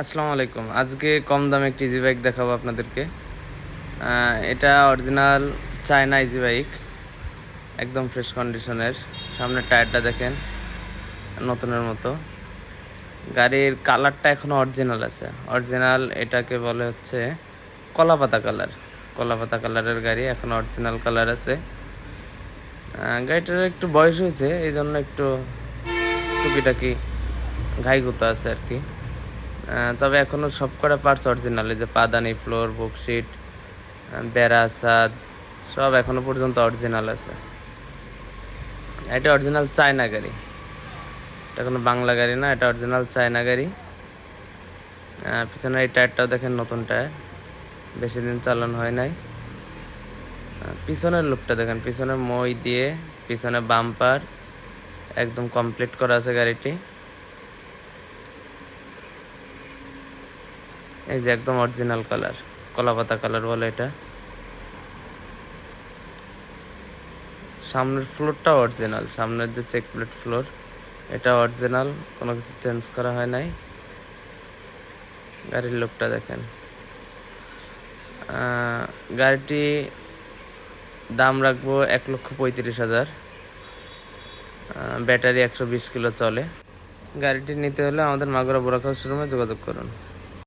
আসসালামু আলাইকুম। আজকে কম দামে একটি ইজি বাইক দেখাবো আপনাদেরকে। এটা অরিজিনাল চায়না ইজি বাইক একদম ফ্রেশ কন্ডিশনের সামনের টায়ারটা দেখেন, নতুনের মতো। গাড়ির কালারটা এখনও অরিজিনাল আছে। অরিজিনাল এটাকে বলে হচ্ছে কলাপাতা কালার কলাপাতা কালারের গাড়ি এখন অরিজিনাল কালার আছে। গাড়িটার একটু বয়স হয়েছে এই জন্য একটু টুকিটাকি ঘাইগুতো আছে আর কি। তবে এখনও সব কটা পার্টস অরিজিনাল যে পাদানি, ফ্লোর বুকশিট বেড়া, সাদ, সব এখনও পর্যন্ত অরিজিনাল আছে। এটা অরিজিনাল চায়না গাড়ি। এটা কোনো বাংলা গাড়ি না, এটা অরিজিনাল চায়না গাড়ি। পিছনে এই টায়ারটাও দেখেন নতুন টায়ার। বেশি দিন চালানো হয় নাই। পিছনের লুকটা দেখেন, পিছনে মই দিয়ে, পিছনে বাম্পার একদম কমপ্লিট করা আছে গাড়িটি। এই যে একদম অরিজিনাল কালার কলাপাতা কালার বলে এটা। সামনের ফ্লোরটাও অরিজিনাল সামনের যে চেক প্লেট ফ্লোর এটা অরিজিনাল কোনো কিছু চেঞ্জ করা হয় নাই। গাড়ির লোকটা দেখেন। গাড়িটি দাম রাখব এক লক্ষ পঁয়ত্রিশ হাজার। ব্যাটারি একশো বিশ কিলো চলে। গাড়িটি নিতে হলে আমাদের মাগুরা বোরাখাস শোরুমে যোগাযোগ করুন।